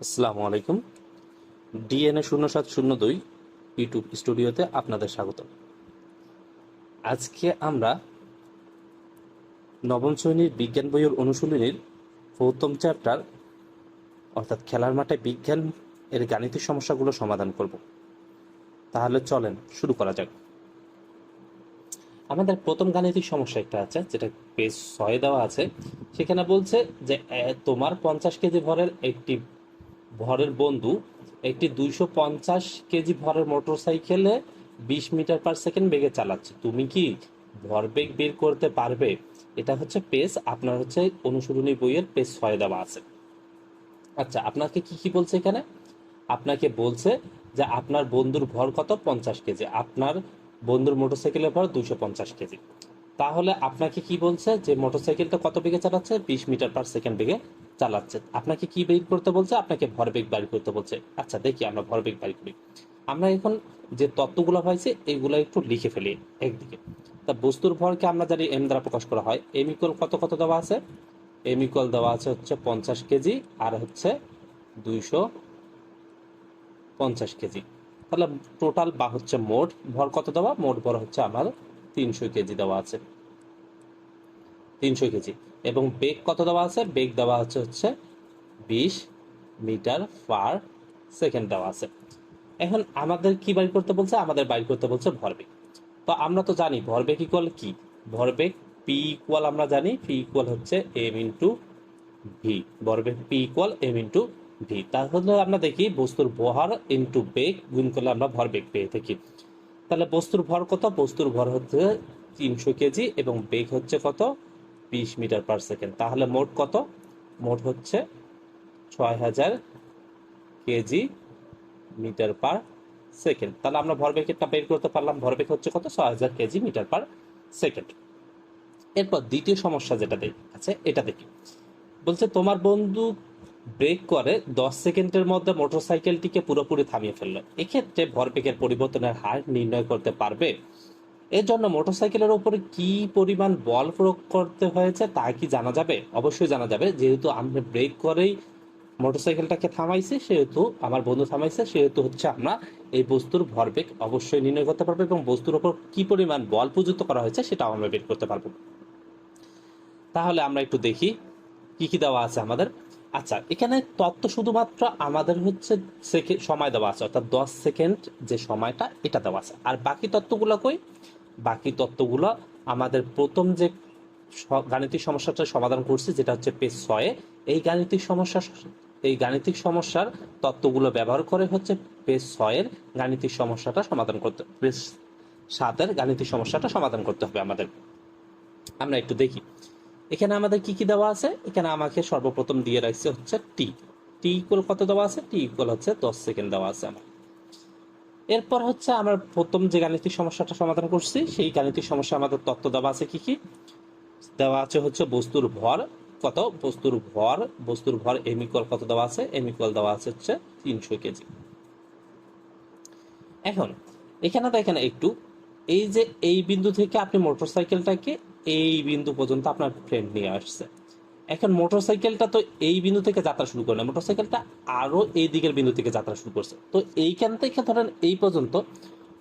আসসালামু আলাইকুম। ডিএনএ শূন্য সাত শূন্য দুই ইউটিউব স্টুডিওতে আপনাদের স্বাগত আজকে আমরা নবম শ্রেণির বিজ্ঞান বইয়ের অনুশীলনীর প্রথম চ্যাপ্টার, অর্থাৎ খেলার মাঠে বিজ্ঞান এর গাণিতিক সমস্যাগুলো সমাধান করব। তাহলে চলেন, শুরু করা যাক। আমাদের প্রথম গাণিতিক সমস্যা একটা আছে, যেটা পেজ ছয়ে দেওয়া আছে। সেখানে বলছে যে তোমার পঞ্চাশ কেজি ভরের একটি ভরের বন্ধু, একটি দুইশো পঞ্চাশ কেজি ভরের মোটরসাইকেলে বিশ মিটার পার সেকেন্ড বেগে চালাচ্ছে। তুমি কি ভরবেগ বের করতে পারবে? এটা হচ্ছে পেজ আপনার হচ্ছে অনুসরণী বইয়ের পেজ ছয় দেওয়া আছে। আচ্ছা আপনাকে কি কি বলছে এখানে? আপনাকে বলছে যে আপনার বন্ধুর ভর কত? পঞ্চাশ কেজি। আপনার বন্ধুর মোটরসাইকেলের ভর দুইশো পঞ্চাশ কেজি। তাহলে আপনাকে কি বলছে যে মোটরসাইকেলটা কত বেগে চালাচ্ছে? বিশ মিটার পার সেকেন্ড বেগে চালাচ্ছে। আপনাকে কি বের করতে বলছে? আপনাকে ভরবেগ বাড়ি করতে বলছে। আচ্ছা দেখি আমরা ভরবেগ বাড়ি করি। আমরা এখন যে তত্ত্বগুলো হয়েছে এগুলো একটু লিখে ফেলি একদিকে। তা বস্তুর ভরকে আমরা জানি এম দ্বারা প্রকাশ করা হয়। এম ইকুয়াল কত কত দেওয়া আছে? এম ইকুয়াল দেওয়া আছে হচ্ছে পঞ্চাশ কেজি, আর হচ্ছে দুইশো পঞ্চাশ কেজি। তাহলে টোটাল বা হচ্ছে মোট ভর কত দেওয়া? মোট ভর হচ্ছে আমার তিনশো কেজি দেওয়া আছে। তিনশো কেজি। এবং বেগ কত দেওয়া আছে? বেগ দেওয়া আছে হচ্ছে বিশ মিটার পার সেকেন্ড দেওয়া আছে। এখন আমাদের কি বাইর করতে বলছে? আমাদের বাইর করতে বলছে ভরবেগ তো আমরা তো জানি ভরবেগ ইকুয়াল কি? ভরবেগ পি ইকুয়াল আমরা জানি পি ইকুয়াল হচ্ছে এম ইন্টু ভি ভরবেগ P equal M into V তাহলে আমরা দেখি বস্তুর ভর ইন্টু বেগ গুণ করলে আমরা ভরবেগ পেয়ে থাকি। তাহলে বস্তুর ভর কত? বস্তুর ভর হচ্ছে তিনশো কেজি এবং বেগ হচ্ছে কত? বিশ মিটার পার সেকেন্ড তাহলে মোট কত? মোট হচ্ছে ছয় হাজার কেজি মিটার পার সেকেন্ড তাহলে আমরা ভরবেগটা বের করতে পারলাম। ভরবেগ হচ্ছে কত? ছয় হাজার কেজি মিটার পার সেকেন্ড এরপর দ্বিতীয় সমস্যা যেটা আছে, এটা দেখি। বলছে, তোমার বন্ধু ব্রেক করে দশ সেকেন্ডের মধ্যে মোটরসাইকেলটিকে পুরোপুরি থামিয়ে ফেলল। এক্ষেত্রে ভরবেগের পরিবর্তনের হার নির্ণয় করতে পারবে। এর জন্য মোটরসাইকেলের উপরে কি পরিমাণ বল প্রয়োগ করতে হয়েছে তা কি জানা যাবে? অবশ্যই জানা যাবে। যেহেতু আমরা ব্রেক করেই মোটরসাইকেলটাকে থামাইছি, সেহেতু আমার বন্ধু থামাইছে, সেহেতু হচ্ছে আমরা এই বস্তুর ভরবেগ অবশ্যই নির্ণয় করতে পারব এবং বস্তুর উপর কি পরিমাণ বল প্রযুক্ত করা হয়েছে সেটাও আমরা বের করতে পারব। তাহলে আমরা একটু দেখি কি কি দেওয়া আছে আমাদের। আচ্ছা এখানে তত্ত্ব শুধুমাত্র আমাদের হচ্ছে সময় দেওয়া আছে, অর্থাৎ দশ সেকেন্ড যে সময়টা, এটা দেওয়া আছে। আর বাকি তত্ত্বগুলো কই? বাকি তত্ত্বগুলো আমাদের প্রথম যে গাণিতিক সমস্যাটা সমাধান করছি, যেটা হচ্ছে পেজ ছয়ে, এই গাণিতিক সমস্যা, এই গাণিতিক সমস্যার তত্ত্বগুলো ব্যবহার করে হচ্ছে পেজ ছয়ের গাণিতিক সমস্যাটা সমাধান করতে পেজ সাতের গাণিতিক সমস্যাটা সমাধান করতে হবে আমাদের। আমরা একটু দেখি। এখানে আমাদের কি কি দেওয়া আছে? এখানে আমাকে সর্বপ্রথম দিয়ে রাখছে হচ্ছে টি টি ইকুয়াল কত দেওয়া আছে? টি ইকুয়াল হচ্ছে দশ সেকেন্ড দেওয়া আছে আমার। এরপর হচ্ছে আমরা প্রথম যে গাণিতিক সমস্যাটা সমাধান করছি, সেই গাণিতিক সমস্যা আমাদের তত্ত্ব দেওয়া আছে কি কি? দেওয়া আছে হচ্ছে বস্তুর ভর, কত? বস্তুর ভর বস্তুর ভর এম ইকুয়াল কত দেওয়া আছে? এম ইকুয়াল দেওয়া আছে হচ্ছে তিনশো কেজি এখন, এখানে দেখেন একটু, এই যে এই বিন্দু থেকে আপনি মোটরসাইকেলটাকে এই বিন্দু পর্যন্ত আপনার ফ্রেন্ড নিয়ে আসছে। এখন মোটরসাইকেলটা তো এই বিন্দু থেকে যাত্রা শুরু করে না মোটরসাইকেলটা আরও এই দিকের বিন্দু থেকে যাত্রা শুরু করছে। তো এইখান থেকে ধরেন এই পর্যন্ত,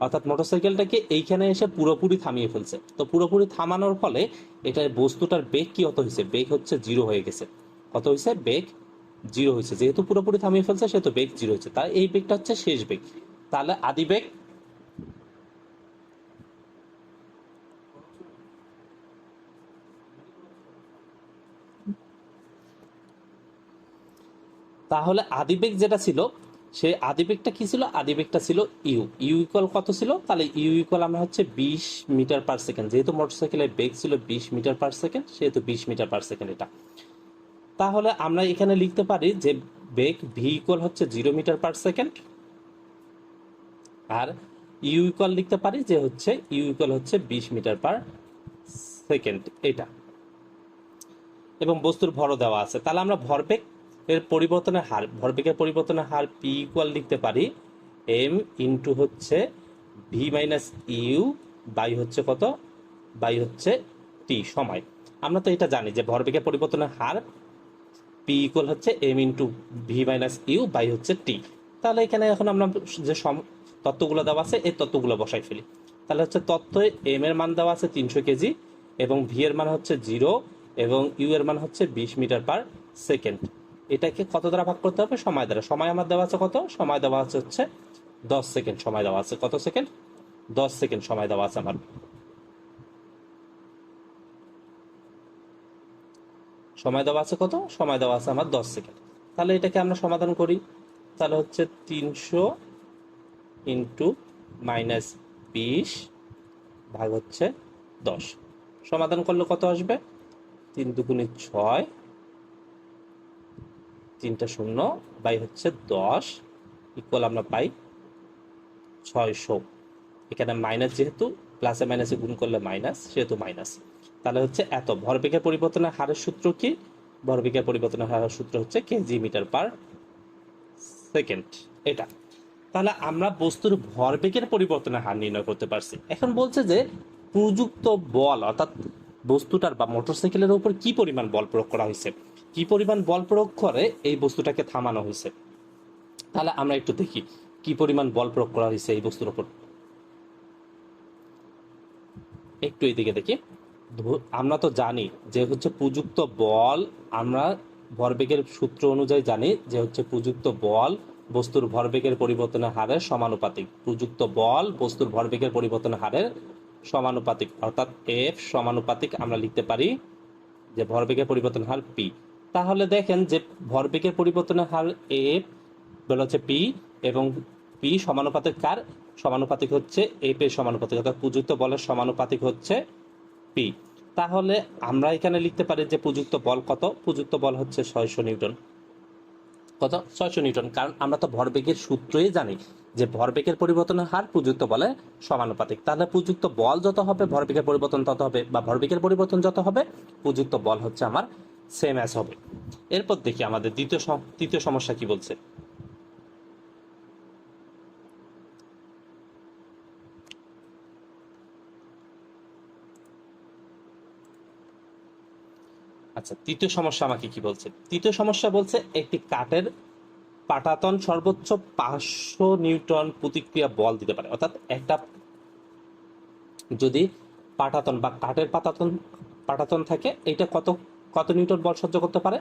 অর্থাৎ মোটরসাইকেলটাকে এইখানে এসে পুরোপুরি থামিয়ে ফেলছে। তো পুরোপুরি থামানোর ফলে এটার বস্তুটার বেগ কি কত হয়েছে? বেগ হচ্ছে জিরো হয়ে গেছে। কত হয়েছে? বেগ জিরো হয়েছে। যেহেতু পুরোপুরি থামিয়ে ফেলছে, সেহেতু বেগ জিরো হয়েছে। তার এই বেগটা হচ্ছে শেষ বেগ। তাহলে আদি বেগ তাহলে আদিবেগ যেটা ছিল, সেই আদিবেগটা কি ছিল? আদিবেগটা ছিল ইউ। ইউ ইকুয়াল কত ছিল? তাহলে ইউ ইকুয়াল আমরা হচ্ছে বিশ মিটার পার সেকেন্ড যেহেতু মোটরসাইকেলের বেগ ছিল বিশ মিটার পার সেকেন্ড সেহেতু বিশ মিটার পার সেকেন্ড এটা। তাহলে আমরা এখানে লিখতে পারি যে বেগ ভি ইকুয়াল হচ্ছে জিরো মিটার পার সেকেন্ড আর ইউ ইকুয়াল লিখতে পারি যে হচ্ছে ইউ ইকুয়াল হচ্ছে বিশ মিটার পার সেকেন্ড এটা। এবং বস্তুর ভরও দেওয়া আছে। তাহলে আমরা ভরবেগ এর পরিবর্তনের হার, ভরবেগের পরিবর্তনের হার পি ইকুয়াল লিখতে পারি এম ইন্টু হচ্ছে ভি মাইনাস ইউ বাই হচ্ছে কত? বাই হচ্ছে টি সময়। আমরা তো এটা জানি যে ভরবেগের পরিবর্তনের হার পি ইকুয়াল হচ্ছে M into V minus U by হচ্ছে টি তাহলে এখানে এখন আমরা যে সম তত্ত্বগুলো দেওয়া আছে, এই তত্ত্বগুলো বসাই ফেলি। তাহলে হচ্ছে তত্ত্বে এম এর মান দেওয়া আছে তিনশো কেজি এবং ভি এর মান হচ্ছে জিরো এবং ইউ এর মান হচ্ছে বিশ মিটার পার সেকেন্ড এটাকে কত দ্বারা ভাগ করতে হবে? সময় দ্বারা। সময় আমার দেওয়া আছে কত? সময় দেওয়া আছে হচ্ছে দশ সেকেন্ড। সময় দেওয়া আছে কত সেকেন্ড? দশ সেকেন্ড সময় দেওয়া আছে আমার। সময় দেওয়া আছে কত? সময় দেওয়া আছে আমার দশ সেকেন্ড। তাহলে এটাকে আমরা সমাধান করি। তাহলে হচ্ছে তিনশো ইন্টু মাইনাস বিশ ভাগ হচ্ছে দশ। সমাধান করলে কত আসবে? তিন দুগুণে ছয় তিনটা শূন্য, বাই হচ্ছে দশ ইকুয়াল আমরা পাই ছয়শো। এখানে মাইনাস যেহেতু প্লাসে মাইনাসে গুণ করলে মাইনাস সেহেতু মাইনাস তাহলে হচ্ছে এত। ভরবেগের পরিবর্তনের হারের সূত্র কি? ভরবেগের পরিবর্তনের হারের সূত্র হচ্ছে কেজি মিটার পার সেকেন্ড। এটা। তাহলে আমরা বস্তুর ভরবেগের পরিবর্তনের হার নির্ণয় করতে পারছি। এখন বলছে যে প্রযুক্ত বল, অর্থাৎ বস্তুটার বা মোটরসাইকেলের উপর কি পরিমাণ বল প্রয়োগ করা হয়েছে? কি পরিমাণ বল প্রয়োগ করে এই বস্তুটাকে থামানো হয়েছে? তাহলে আমরা একটু দেখি, কি পরিমাণ বল প্রয়োগ করা হয়েছে এই বস্তুর উপর? একটু এইদিকে দেখি। আমরা তো জানি যে হচ্ছে প্রযুক্ত বল, আমরা ভরবেগের সূত্র অনুযায়ী জানি যে হচ্ছে প্রযুক্ত বল বস্তুর ভরবেগের পরিবর্তনের হারের সমানুপাতিক। প্রযুক্ত বল বস্তুর ভরবেগের পরিবর্তনের হারের সমানুপাতিক, অর্থাৎ এফ সমানুপাতিক আমরা লিখতে পারি যে ভরবেগের পরিবর্তন হার পি তাহলে দেখেন যে ভরবেগের পরিবর্তনের হার এফ বলা হচ্ছে পি এবং পি সমানুপাতিক কার? সমানুপাতিক হচ্ছে এফ এর সমানুপাতিক, অর্থাৎ প্রযুক্ত বলের সমানুপাতিক হচ্ছে পি তাহলে আমরা এখানে লিখতে পারি যে প্রযুক্ত বল কত? প্রযুক্ত বল হচ্ছে ছয়শো নিউটন। কত ছয়শো নিউটন। কারণ আমরা তো ভরবেগের সূত্রই জানি যে ভরবেগের পরিবর্তনের হার প্রযুক্ত বলে সমানুপাতিক। তাহলে প্রযুক্ত বল যত হবে, ভরবেগের পরিবর্তন তত হবে বা ভরবেগের পরিবর্তন যত হবে, প্রযুক্ত বল হচ্ছে আমার সেম অ্যাস হবে। এরপর দেখি আমাদের দ্বিতীয় তৃতীয় সমস্যা কি বলছে। আচ্ছা তৃতীয় সমস্যা আমাকে কি বলছে? তৃতীয় সমস্যা বলছে একটি কাঠের পাটাতন সর্বোচ্চ পাঁচশো নিউটন প্রতিক্রিয়া বল দিতে পারে। অর্থাৎ একটা যদি পাটাতন বা কাঠের পাটাতন পাটাতন থাকে, এটা কত কত নিউটন বল সহ্য করতে পারে?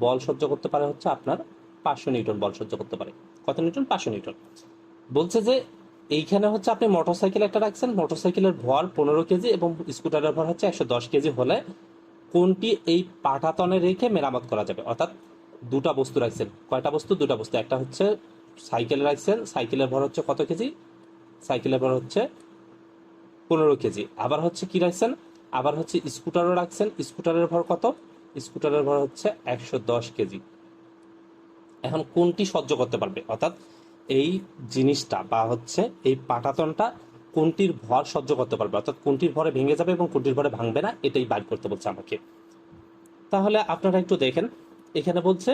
বল সহ্য করতে পারে হচ্ছে আপনার পাঁচশো নিউটন বল সহ্য করতে পারে। কত নিউটন পাঁচশো নিউটন বলছে যে এইখানে হচ্ছে আপনি মোটরসাইকেল একটা রাখছেন, মোটরসাইকেলের ভর পনেরো কেজি এবং স্কুটারের ভর হচ্ছে একশো দশ কেজি হলে কোনটি এই পাটাতনে রেখে মেরামত করা যাবে? অর্থাৎ দুটা বস্তু রাখছেন। কয়টা বস্তু? দুটা বস্তু। একটা হচ্ছে সাইকেল রাখছেন। সাইকেলের ভর হচ্ছে কত কেজি? সাইকেলের ভর হচ্ছে পনেরো কেজি। আবার হচ্ছে কি রাখছেন? আবার হচ্ছে স্কুটারও রাখছেন। স্কুটারের ভর কত? স্কুটারের ভর হচ্ছে একশো দশ কেজি। এখন কোনটি সহ্য করতে পারবে? অর্থাৎ এই জিনিসটা বা হচ্ছে এই পাটাতনটা কোনটির ভর সহ্য করতে পারবে, অর্থাৎ কোনটির ভরে ভেঙে যাবে এবং কোনটির ভরে ভাঙবে না, এটাই বাইর করতে বলছে আমাকে। তাহলে আপনারা একটু দেখেন, এখানে বলছে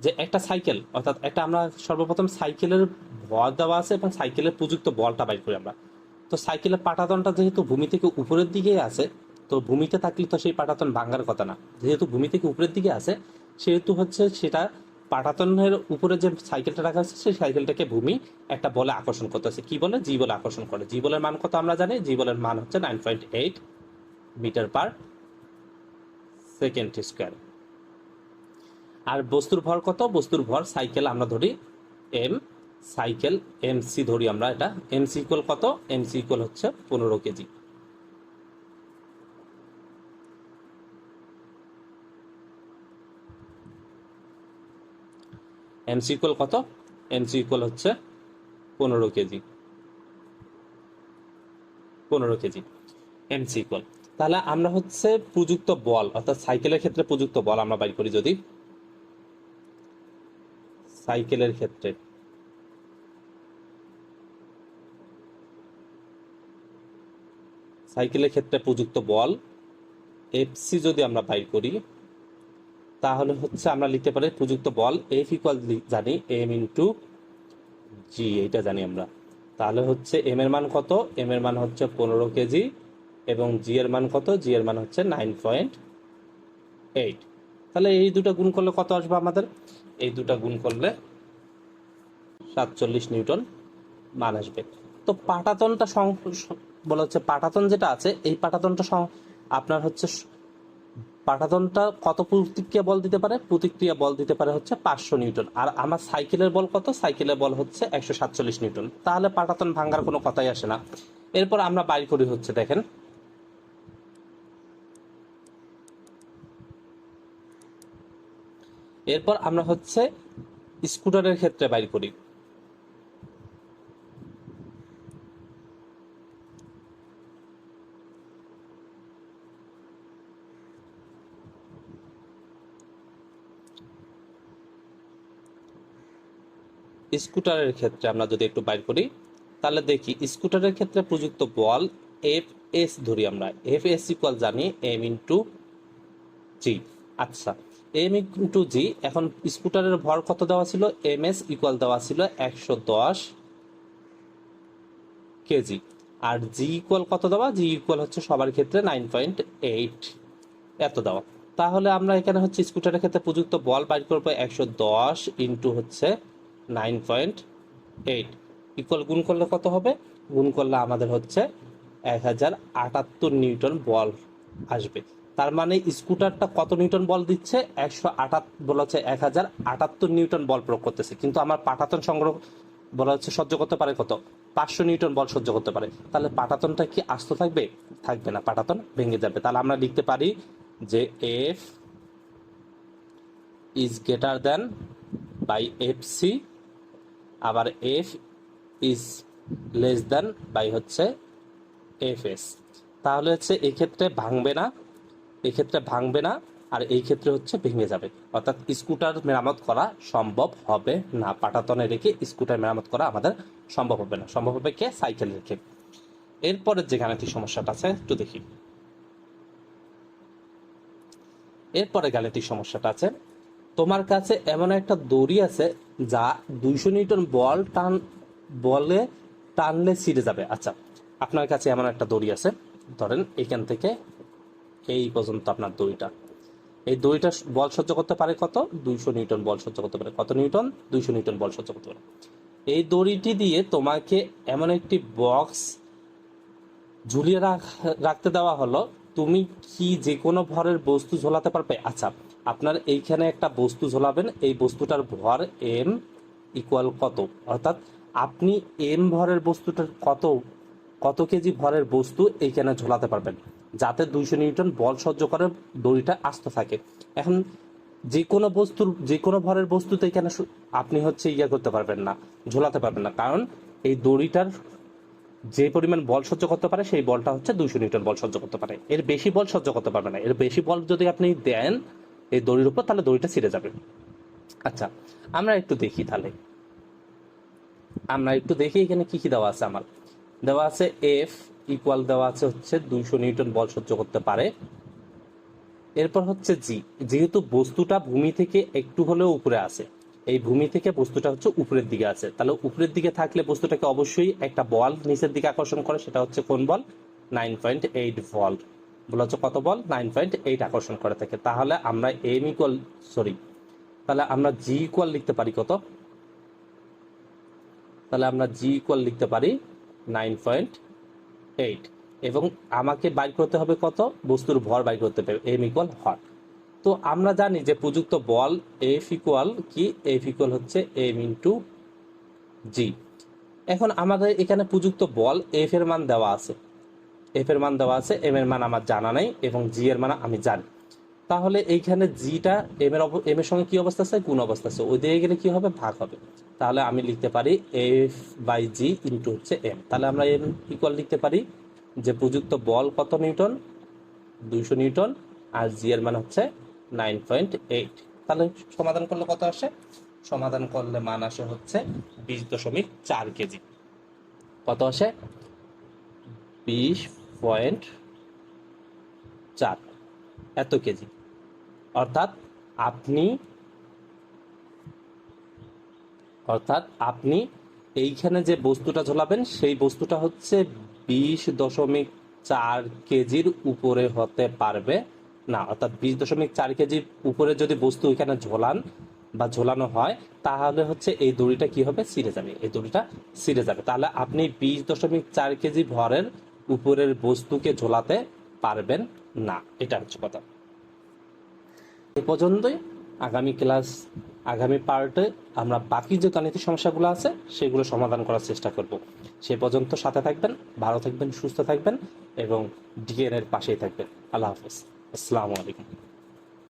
যে একটা সাইকেল, অর্থাৎ একটা আমরা সর্বপ্রথম সাইকেলের ভর দেওয়া আছে এবং সাইকেলের প্রযুক্ত বলটা বাইর করি আমরা। তো সাইকেলের পাটাতনটা যেহেতু ভূমি থেকে উপরের দিকে আছে, তো ভূমিতে থাকলে তো সেই পাটাতন ভাঙার কথা না। যেহেতু ভূমি থেকে উপরের দিকে আছে, সেহেতু হচ্ছে সেটা পাটাতনের উপরে যে সাইকেলটা রাখা আছে সেই সাইকেলটাকে ভূমি একটা বলে আকর্ষণ করতেছে কি বলে? জি বলে আকর্ষণ করে। জি বলের মান কত আমরা জানি? জি বলের মান হচ্ছে nine point eight metre per second square আর বস্তুর ভর কত? বস্তুর ভর সাইকেল আমরা ধরি এম সাইকেল এম সি ধরি আমরা এটা। এম সি ইকুয়াল কত? এম সি ইকুয়াল হচ্ছে পনেরো K G. M C equal কত? এম সি ইকুয়াল হচ্ছে পনেরো কেজি। পনেরো কেজি। এম সি ইকুয়াল তাহলে আমরা হচ্ছে প্রযুক্ত বল, অর্থাৎ সাইকেলের ক্ষেত্রে প্রযুক্ত বল আমরা বাইর করি যদি সাইকেলের ক্ষেত্রে। সাইকেলের ক্ষেত্রে প্রযুক্ত বল এফসি যদি আমরা বাইর করি তাহলে হচ্ছে আমরা লিখতে পারি প্রযুক্ত বল এফ ইকুয়াল জানি এম ইন্টু জি এটা জানি আমরা। তাহলে হচ্ছে এম এর মান কত? এম এর মান হচ্ছে পনেরো কেজি এবং জি এর মান কত? জি এর মান হচ্ছে নাইন পয়েন্ট এইট তাহলে এই দুটো গুণ করলে কত আসবে আমাদের? এই দুটো গুণ করলে সাতচল্লিশ নিউটন মান আসবে। তো পাটাতনটা বলা হচ্ছে পাটাতন যেটা আছে, এই পাটাতনটা আপনার হচ্ছে পাটাতনটা কত প্রতিক্রিয়া বল দিতে পারে? প্রতিক্রিয়া বল দিতে পারে হচ্ছে পাঁচশো নিউটন। আর আমার সাইকেলের বল কত? সাইকেলের বল হচ্ছে একশো সাতচল্লিশ নিউটন। তাহলে পাটাতন ভাঙ্গার কোনো কথাই আসে না। এরপর আমরা বাইর করি হচ্ছে, দেখেন। এরপর আমরা হচ্ছে স্কুটারের ক্ষেত্রে বাইর করি। স্কুটারের ক্ষেত্রে আমরা যদি একটু বাইর করি, তাহলে দেখি স্কুটারের ক্ষেত্রে প্রযুক্ত বল এফ এস ধরি আমরা। এফ এস ইকুয়াল জানি এম ইন্টু জি আচ্ছা এম ইন্টু জি এখন স্কুটারের ভর কত দেওয়া ছিল? এম এস ইকুয়াল দেওয়া ছিল একশো দশ কেজি। আর জি ইকুয়াল কত দেওয়া? জি ইকুয়াল হচ্ছে সবার ক্ষেত্রে নাইন পয়েন্ট এইট এত দেওয়া। তাহলে আমরা এখানে হচ্ছে স্কুটারের ক্ষেত্রে প্রযুক্ত বল বাইর করব একশো দশ ইন্টু হচ্ছে নাইন পয়েন্ট এইট। ইকুয়াল গুণ করলে কত হবে? গুণ করলে আমাদের হচ্ছে এক হাজার আটাত্তর নিউটন বল আসবে। তার মানে স্কুটারটা কত নিউটন বল দিচ্ছে? একশো আটাত বলা হচ্ছে এক হাজার আটাত্তর নিউটন বল প্রয়োগ করতেছে। কিন্তু আমার পাটাতন সংগ্রহ বলা হচ্ছে সহ্য করতে পারে কত? পাঁচশো নিউটন বল সহ্য করতে পারে। তাহলে পাটাতনটা কি আস্ত থাকবে? থাকবে না পাটাতন ভেঙে যাবে। তাহলে আমরা লিখতে পারি যে F is greater than by F C আবার F is less than by হচ্ছে এফ এস। তাহলে হচ্ছে এক্ষেত্রে ভাঙবে না এক্ষেত্রে ভাঙবে না, আর এই ক্ষেত্রে হচ্ছে ভেঙে যাবে। অর্থাৎ স্কুটার মেরামত করা সম্ভব হবে না। পাটাতনে রেখে স্কুটার মেরামত করা আমাদের সম্ভব হবে না। সম্ভব হবে কে? সাইকেল রেখে এরপরের যে গাণিতিক সমস্যাটা আছে, একটু দেখি। এরপরে গাণিতিক সমস্যাটা আছে, তোমার কাছে এমন একটা দড়ি আছে যা দুইশো নিউটন বল টান, বলে টানলে ছিঁড়ে যাবে। আচ্ছা আপনার কাছে এমন একটা দড়ি আছে। ধরেন এখান থেকে এই পর্যন্ত আপনার দড়িটা। এই দড়িটা বল সহ্য করতে পারে কত? দুইশো নিউটন বল সহ্য করতে পারে। কত নিউটন? দুইশো নিউটন বল সহ্য করতে পারে। এই দড়িটি দিয়ে তোমাকে এমন একটি বক্স ঝুলিয়ে রাখ- রাখতে দেওয়া হলো। তুমি কি যে কোনো ভরের বস্তু ঝোলাতে পারবে? আচ্ছা আপনার এইখানে একটা বস্তু ঝোলাবেন, এই বস্তুটার ভর এম ইকুয়াল কত? অর্থাৎ আপনি এম ভরের বস্তুটার কত কত কেজি ভরের বস্তু এইখানে ঝোলাতে পারবেন, যাতে দুইশো নিউটন বল সহ্য করে দড়িটা আস্ত থাকে। এখন যে কোনো বস্তুর, যে কোনো ভরের বস্তুতে এখানে আপনি হচ্ছে ইয়া করতে পারবেন না, ঝোলাতে পারবেন না। কারণ এই দড়িটার যে পরিমাণ বল সহ্য করতে পারে, সেই বলটা হচ্ছে দুইশো নিউটন বল সহ্য করতে পারে। এর বেশি বল সহ্য করতে পারবে না। এর বেশি বল যদি আপনি দেন এই দড়ির উপর, তাহলে দড়িটা ছিঁড়ে যাবে। আচ্ছা আমরা একটু দেখি তাহলে। আমরা একটু দেখি এখানে কি কি দেওয়া আছে আমার। দেওয়া আছে এফ ইকুয়াল দেওয়া আছে হচ্ছে দুইশো নিউটন বল সহ্য করতে পারে। এরপর হচ্ছে জি যেহেতু বস্তুটা ভূমি থেকে একটু হলেও উপরে আছে, এই ভূমি থেকে বস্তুটা হচ্ছে উপরের দিকে আছে। তাহলে উপরের দিকে থাকলে বস্তুটাকে অবশ্যই একটা বল নিচের দিকে আকর্ষণ করে, সেটা হচ্ছে কোন বল? Nine point eight volt. বলা হচ্ছে কত বল নাইন পয়েন্ট এইট আকর্ষণ করে থাকে। তাহলে আমরা এম ইকুয়াল সরি তাহলে আমরা জি ইকুয়াল লিখতে পারি কত? তাহলে আমরা জি ইকুয়াল লিখতে পারি নাইন পয়েন্ট এইট এবং আমাকে বাইর করতে হবে কত? বস্তুর ভর বাইর করতে হবে এম ইকুয়াল হর। তো আমরা জানি যে প্রযুক্ত বল এফ ইকুয়াল কি? এফ ইকুয়াল হচ্ছে এম ইন্টু জি এখন আমাদের এখানে প্রযুক্ত বল এফ এর মান দেওয়া আছে। এফ এর মান দেওয়া আছে এম এর মান আমার জানা নাই এবং জি এর মান আমি জানি। তাহলে এইখানে জিটা এম এর এম এর সঙ্গে কি অবস্থা আছে? গুণ অবস্থা আছে। ওই দিকে গেলে কি হবে? ভাগ হবে। তাহলে আমি লিখতে পারি এফ বাই জি ইন্টু হচ্ছে এম তাহলে আমরা এম ইকুয়াল লিখতে পারি যে প্রযুক্ত বল কত নিউটন? দুইশো নিউটন। আর জি এর মান হচ্ছে নাইন পয়েন্ট এইট তাহলে সমাধান করলে কত আসে? সমাধান করলে মান আসে হচ্ছে বিশ দশমিক চার কেজি। কত আসে? বিশ পয়েন্ট চার, এত কেজি। অর্থাৎ আপনি অর্থাৎ আপনি এইখানে যে বস্তুটা ঝোলাবেন, সেই বস্তুটা হচ্ছে বিশ দশমিক চার কেজির উপরে হতে পারবে না। অর্থাৎ বিশ দশমিক চার কেজির উপরে যদি বস্তু এখানে ঝোলান বা ঝোলানো হয়, তাহলে হচ্ছে এই দড়িটা কি হবে? ছিঁড়ে যাবে। এই দড়িটা ছিঁড়ে যাবে। তাহলে আপনি বিশ দশমিক চার কেজি ভরের উপরের বস্তুকে ঝোলাতে পারবেন না। এটা হচ্ছে কথা। এ পর্যন্তই আগামী ক্লাস, আগামী পার্টে আমরা বাকি যে গাণিতিক সমস্যাগুলো আছে, সেগুলো সমাধান করার চেষ্টা করব। সে পর্যন্ত সাথে থাকবেন, ভালো থাকবেন, সুস্থ থাকবেন এবং ডিএনএর পাশেই থাকবেন। আল্লাহ হাফেজ। আসসালামু আলাইকুম।